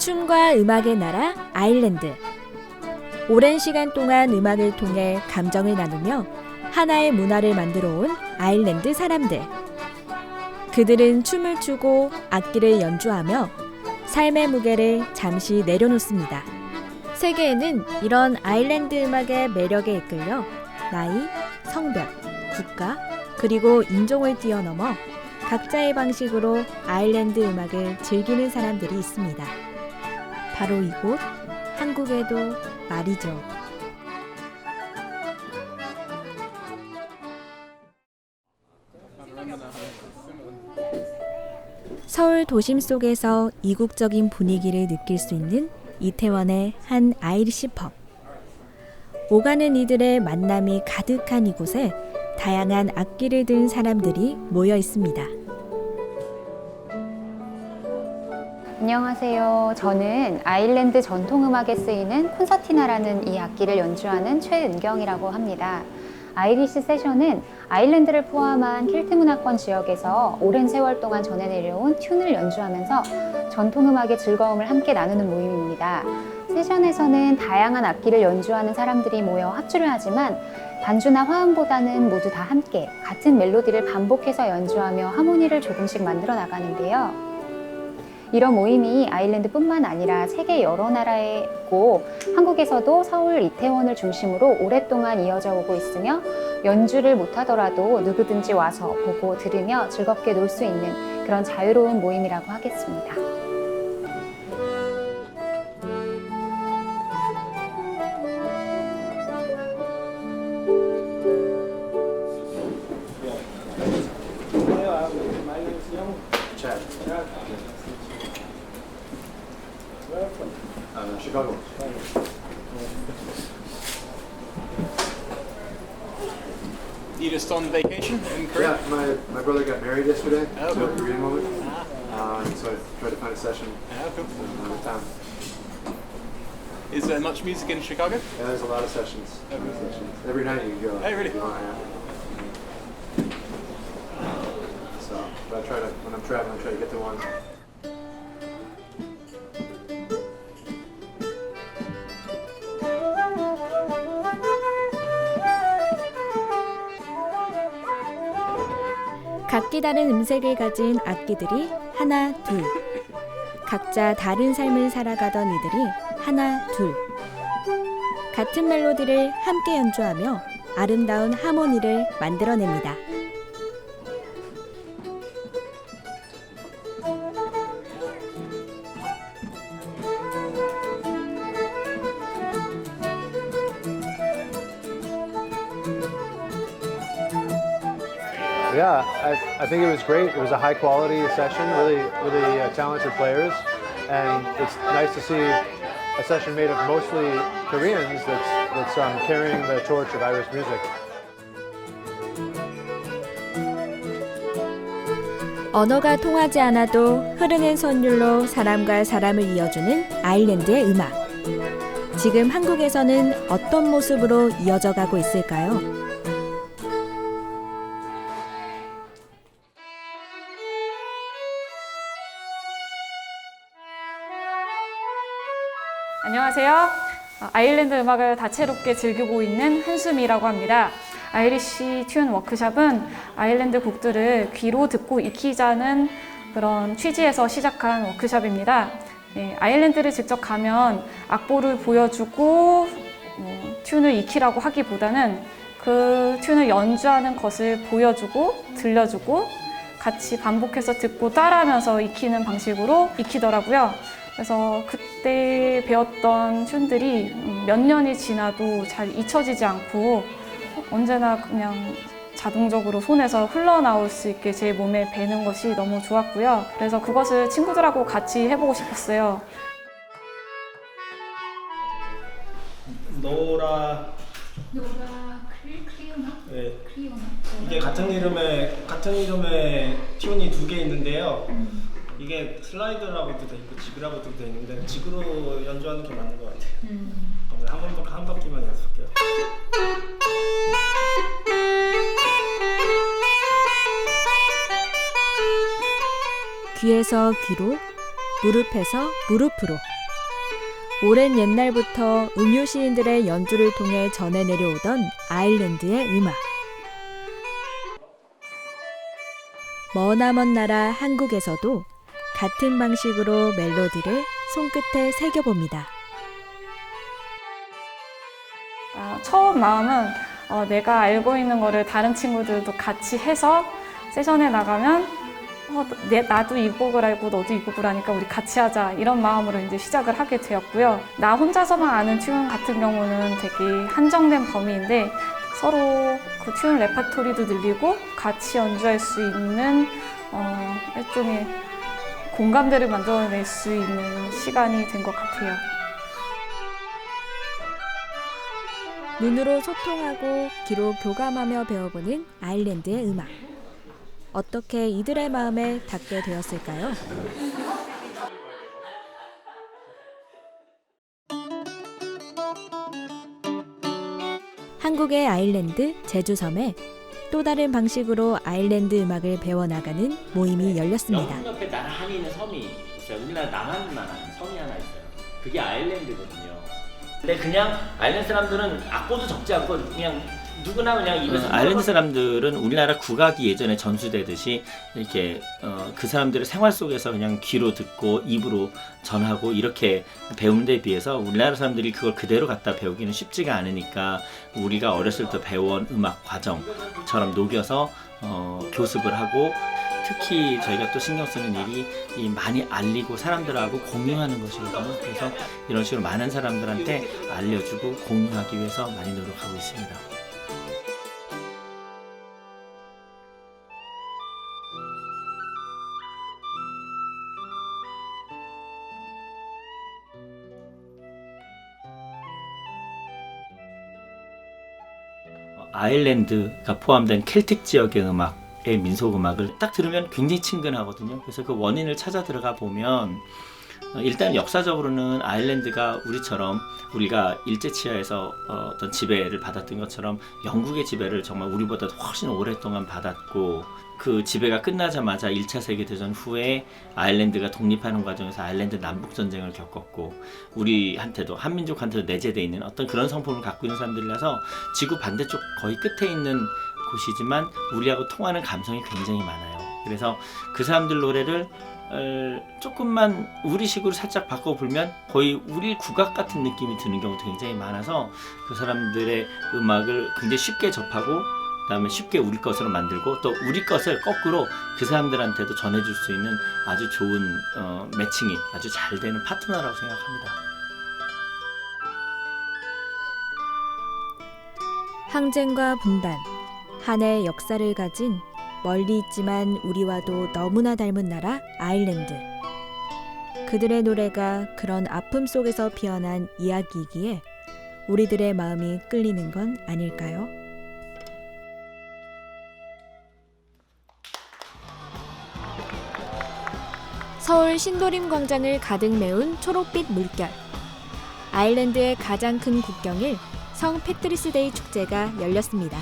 춤과 음악의 나라 아일랜드. 오랜 시간 동안 음악을 통해 감정을 나누며 하나의 문화를 만들어 온 아일랜드 사람들. 그들은 춤을 추고 악기를 연주하며 삶의 무게를 잠시 내려놓습니다. 세계에는 이런 아일랜드 음악의 매력에 이끌려 나이, 성별, 국가, 그리고 인종을 뛰어넘어 각자의 방식으로 아일랜드 음악을 즐기는 사람들이 있습니다. 바로 이곳 한국에도 말이죠. 서울 도심 속에서 이국적인 분위기를 느낄 수 있는 이태원의 한 아이리시 펍. 오가는 이들의 만남이 가득한 이곳에 다양한 악기를 든 사람들이 모여 있습니다. 안녕하세요. 저는 아일랜드 전통음악에 쓰이는 콘서티나라는 이 악기를 연주하는 최은경이라고 합니다. 아이리시 세션은 아일랜드를 포함한 킬트 문화권 지역에서 오랜 세월 동안 전해 내려온 튠을 연주하면서 전통음악의 즐거움을 함께 나누는 모임입니다. 세션에서는 다양한 악기를 연주하는 사람들이 모여 합주를 하지만 반주나 화음보다는 모두 다 함께 같은 멜로디를 반복해서 연주하며 하모니를 조금씩 만들어 나가는데요. 이런 모임이 아일랜드뿐만 아니라 세계 여러 나라에 있고 한국에서도 서울 이태원을 중심으로 오랫동안 이어져 오고 있으며 연주를 못하더라도 누구든지 와서 보고 들으며 즐겁게 놀 수 있는 그런 자유로운 모임이라고 하겠습니다. Chicago. You just on vacation in Korea? Yeah, my, my brother got married yesterday, Oh, so cool. reading moment. Ah, Uh, so I tried to find a session ah, cool. uh. Is there much music in Chicago? Yeah, there's a lot of sessions. Oh, sessions. Every night you can go. Oh, really? want, yeah. So, but I try to, when I'm traveling, I try to get to one. 각기 다른 음색을 가진 악기들이 하나, 둘. 각자 다른 삶을 살아가던 이들이 하나, 둘. 같은 멜로디를 함께 연주하며 아름다운 하모니를 만들어냅니다. I, think it was great. It was a high quality session, really, really uh, talented players, and it's nice to see a session made of mostly Koreans that's that's um, carrying the torch of Irish music. 언어가 통하지 않아도 흐르는 선율로 사람과 사람을 이어주는 아일랜드의 음악. 지금 한국에서는 어떤 모습으로 이어져 가고 있을까요? 안녕하세요. 어, 아일랜드 음악을 다채롭게 즐기고 있는 한수미라고 합니다. 아이리시 튠 워크샵은 아일랜드 곡들을 귀로 듣고 익히자는 그런 취지에서 시작한 워크샵입니다. 예, 아일랜드를 직접 가면 악보를 보여주고 어, 튠을 익히라고 하기보다는 그 튠을 연주하는 것을 보여주고 들려주고 같이 반복해서 듣고 따라하면서 익히는 방식으로 익히더라고요. 그래서 그때 배웠던 튠들이 음, 몇 년이 지나도 잘 잊혀지지 않고 언제나 그냥 자동적으로 손에서 흘러나올 수 있게 제 몸에 배는 것이 너무 좋았고요. 그래서 그것을 친구들하고 같이 해보고 싶었어요. 노라 노라 크리 크리오나 네, 크리오나 이게 같은 이름의 같은 이름의 튠이 두 개 있는데요. 이게 슬라이드라고도 돼 있고 지그라고도 돼 있는데 지그로 연주하는 게 맞는 것 같아요. 오늘 한 번, 한 바퀴만 연습할게요. 귀에서 귀로, 무릎에서 무릎으로. 오랜 옛날부터 음유 시인들의 연주를 통해 전해 내려오던 아일랜드의 음악. 머나먼 나라 한국에서도 같은 방식으로 멜로디를 손끝에 새겨봅니다. 아, 처음 마음은 어, 내가 알고 있는 거를 다른 친구들도 같이 해서 세션에 나가면 어, 내, 나도 이 곡을 알고 너도 이 곡을 아니까 우리 같이 하자 이런 마음으로 이제 시작을 하게 되었고요. 나 혼자서만 아는 튠 같은 경우는 되게 한정된 범위인데 서로 그 튠 레파토리도 늘리고 같이 연주할 수 있는 어, 일종의 공감대를 만들어낼 수 있는 시간이 된 것 같아요. 눈으로 소통하고 귀로 교감하며 배워보는 아일랜드의 음악. 어떻게 이들의 마음에 닿게 되었을까요? 한국의 아일랜드 제주섬에 또 다른 방식으로 아일랜드 음악을 배워나가는 모임이 열렸습니다. 영국 옆에 한에 있는 섬이 있어요. 우리나라 남한만 섬이 하나 있어요. 그게 아일랜드거든요. 근데 그냥 아일랜드 사람들은 악보도 적지 않고 그냥 누구나 그냥 입에서 아일랜드 사람들은 우리나라 국악이 예전에 전수되듯이 이렇게 어, 그 사람들의 생활 속에서 그냥 귀로 듣고 입으로 전하고 이렇게 배우는 데 비해서 우리나라 사람들이 그걸 그대로 갖다 배우기는 쉽지가 않으니까 우리가 어렸을 때 배워온 음악 과정처럼 녹여서 어, 교습을 하고 특히 저희가 또 신경 쓰는 일이 이 많이 알리고 사람들하고 공유하는 것이거든요. 그래서 이런 식으로 많은 사람들한테 알려주고 공유하기 위해서 많이 노력하고 있습니다. 아일랜드가 포함된 켈틱 지역의 음악의 민속 음악을 딱 들으면 굉장히 친근하거든요. 그래서 그 원인을 찾아 들어가 보면 어, 일단 역사적으로는 아일랜드가 우리처럼 우리가 일제치하에서 어, 어떤 지배를 받았던 것처럼 영국의 지배를 정말 우리보다 훨씬 오랫동안 받았고 그 지배가 끝나자마자 1차 세계대전 후에 아일랜드가 독립하는 과정에서 아일랜드 남북 전쟁을 겪었고 우리한테도 한민족한테도 내재되어 있는 어떤 그런 성품을 갖고 있는 사람들이라서 지구 반대쪽 거의 끝에 있는 곳이지만 우리하고 통하는 감성이 굉장히 많아요. 그래서 그 사람들 노래를 어, 조금만 우리식으로 살짝 바꿔 불면 거의 우리 국악 같은 느낌이 드는 경우도 굉장히 많아서 그 사람들의 음악을 굉장히 쉽게 접하고 그다음에 쉽게 우리 것으로 만들고 또 우리 것을 거꾸로 그 사람들한테도 전해줄 수 있는 아주 좋은 어, 매칭이 아주 잘 되는 파트너라고 생각합니다. 항쟁과 분단, 한의 역사를 가진 멀리 있지만 우리와도 너무나 닮은 나라 아일랜드. 그들의 노래가 그런 아픔 속에서 피어난 이야기이기에 우리들의 마음이 끌리는 건 아닐까요? 서울 신도림 광장을 가득 메운 초록빛 물결. 아일랜드의 가장 큰 국경일 성 패트리스데이 축제가 열렸습니다.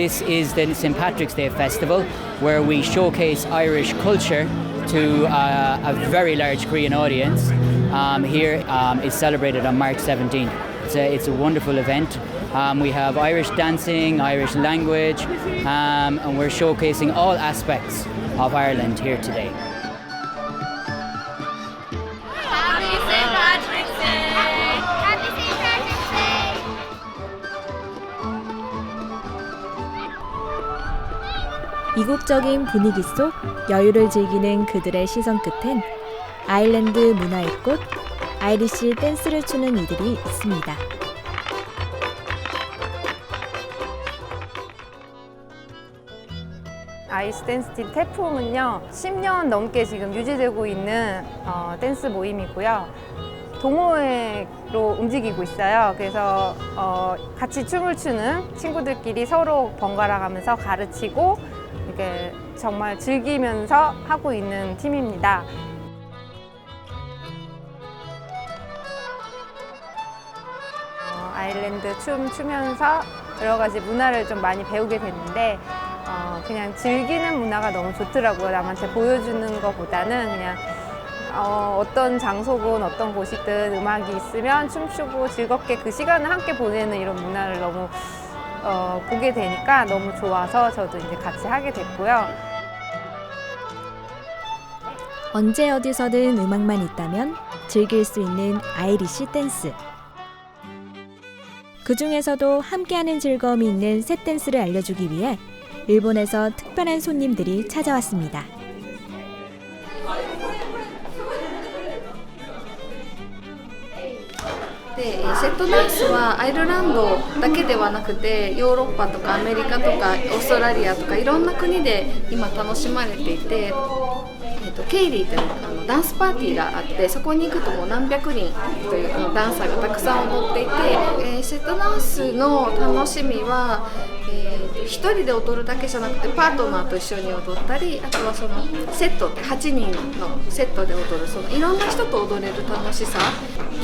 This is the St. Patrick's Day Festival where we showcase Irish culture to uh, a very large Korean audience. Um, here um, it's celebrated on March 17th. It's a, it's a wonderful event. Um, we have Irish dancing, Irish language, um, and we're showcasing all aspects of Ireland here today. 이국적인 분위기 속 여유를 즐기는 그들의 시선 끝엔 아일랜드 문화의 꽃, 아이리시 댄스를 추는 이들이 있습니다. 아이스 댄스 팀 태풍은요 10년 넘게 지금 유지되고 있는 어, 댄스 모임이고요 동호회로 움직이고 있어요 그래서 어, 같이 춤을 추는 친구들끼리 서로 번갈아 가면서 가르치고 이렇게 정말 즐기면서 하고 있는 팀입니다 어, 아일랜드 춤 추면서 여러 가지 문화를 좀 많이 배우게 됐는데 어, 그냥 즐기는 문화가 너무 좋더라고요. 남한테 보여주는 것보다는 그냥 어, 어떤 장소건 어떤 곳이든 음악이 있으면 춤추고 즐겁게 그 시간을 함께 보내는 이런 문화를 너무 어, 보게 되니까 너무 좋아서 저도 이제 같이 하게 됐고요. 언제 어디서든 음악만 있다면 즐길 수 있는 아이리시 댄스. 그 중에서도 함께하는 즐거움이 있는 셋 댄스를 알려주기 위해 일본에서 특별한 손님들이 찾아왔습니다. でセットダンスはアイルランドだけではなくてヨーロッパとかアメリカとかオーストラリアとかいろんな国で今楽しまれていて、えー、とケイリーというあのダンスパーティーがあってそこに行くともう何百人というあのダンサーがたくさん踊っていて、えーセットダンスの楽しみは、えーと一人で踊るだけじゃなくてパートナーと一緒に踊ったりあとはそのセットって8人のセットで踊るそのいろんな人と踊れる楽しさ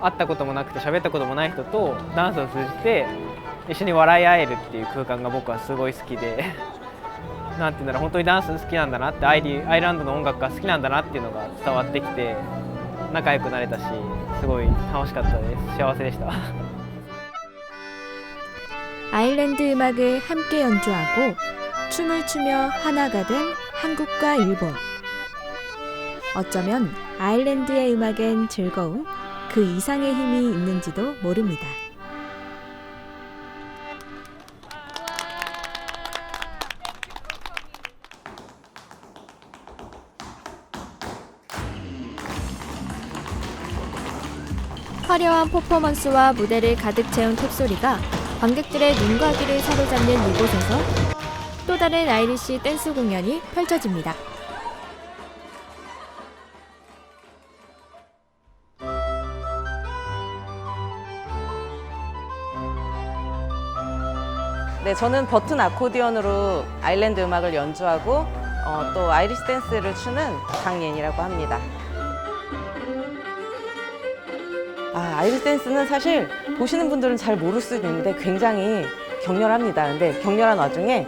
会ったこともなくて喋ったこともない人とダンスを通じて一緒に笑い合えるっていう空間が僕はすごい好きでなんていうんだろう本当にダンス好きなんだなってアイリアイルランドの音楽が好きなんだなっていうのが伝わってきて仲良くなれたしすごい楽しかったです幸せでした。 아일랜드 음악을 함께 연주하고 춤을 추며 하나가 된 한국과 일본. 어쩌면 아일랜드의 음악엔 즐거움, 그 이상의 힘이 있는지도 모릅니다. 화려한 퍼포먼스와 무대를 가득 채운 톱소리가 관객들의 눈과 귀를 사로잡는 이곳에서 또 다른 아이리시 댄스 공연이 펼쳐집니다. 네, 저는 버튼 아코디언으로 아일랜드 음악을 연주하고 어, 또 아이리시 댄스를 추는 장예인이라고 합니다. 아, 아이리시 댄스는 사실 보시는 분들은 잘 모를 수도 있는데 굉장히 격렬합니다. 근데 격렬한 와중에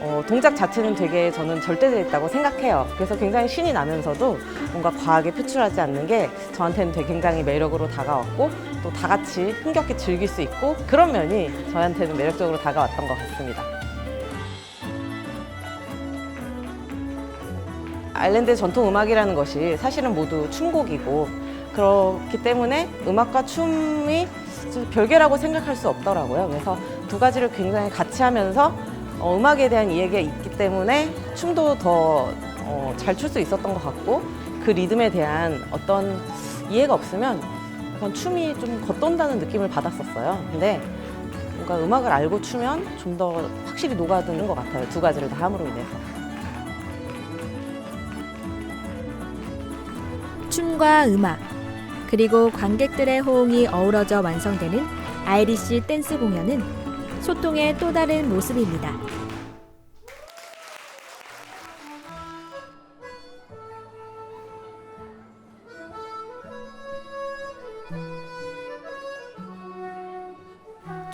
어, 동작 자체는 되게 저는 절대되어 있다고 생각해요. 그래서 굉장히 신이 나면서도 뭔가 과하게 표출하지 않는 게 저한테는 되게 굉장히 매력으로 다가왔고 또 다 같이 흥겹게 즐길 수 있고 그런 면이 저한테는 매력적으로 다가왔던 것 같습니다. 아일랜드의 전통 음악이라는 것이 사실은 모두 춤곡이고 그렇기 때문에 음악과 춤이 별개라고 생각할 수 없더라고요. 그래서 두 가지를 굉장히 같이 하면서 어, 음악에 대한 이해가 있기 때문에 춤도 더 잘 출수 있었던 것 같고 그 리듬에 대한 어떤 이해가 없으면 약간 춤이 좀 겉돈다는 느낌을 받았었어요. 근데 뭔가 음악을 알고 추면 좀 더 확실히 녹아드는 것 같아요. 두 가지를 다 함으로 인해서. 춤과 음악, 그리고 관객들의 호응이 어우러져 완성되는 아이리쉬 댄스 공연은 소통의 또 다른 모습입니다.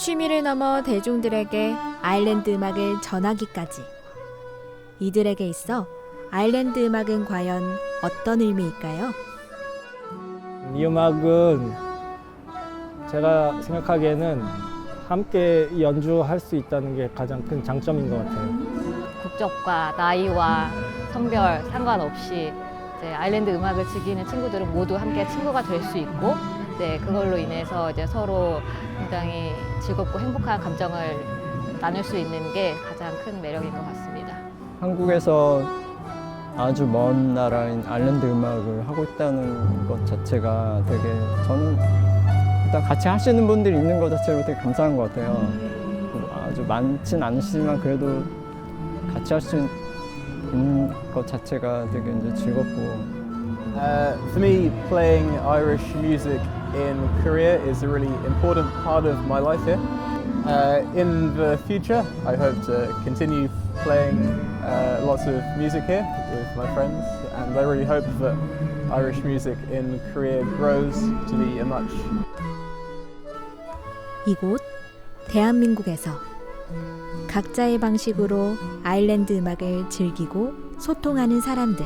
취미를 넘어 대중들에게 아일랜드 음악을 전하기까지 이들에게 있어 아일랜드 음악은 과연 어떤 의미일까요? 이 음악은 제가 생각하기에는 함께 연주할 수 있다는 게 가장 큰 장점인 것 같아요. 국적과 나이와 성별 상관없이 이제 아일랜드 음악을 즐기는 친구들은 모두 함께 친구가 될 수 있고 네, 그걸로 인해서 이제 서로 굉장히 즐겁고 행복한 감정을 나눌 수 있는 게 가장 큰 매력인 것 같습니다. 한국에서 아주 먼 나라인 아일랜드 음악을 하고 있다는 것 자체가 되게 저는 일단 같이 하시는 분들이 있는 것 자체로 되게 감사한 것 같아요. 뭐 아주 많진 않으시지만 그래도 같이 할 수 있는 것 자체가 되게 이제 즐겁고 Uh, for me, playing Irish music in Korea is a really important part of my life here. Uh, in the future, I hope to continue playing uh, lots of music here with my friends, and I really hope that Irish music in Korea grows to be a much 이곳 대한민국에서 각자의 방식으로 아일랜드 음악을 즐기고 소통하는 사람들.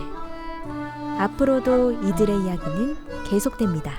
앞으로도 이들의 이야기는 계속됩니다.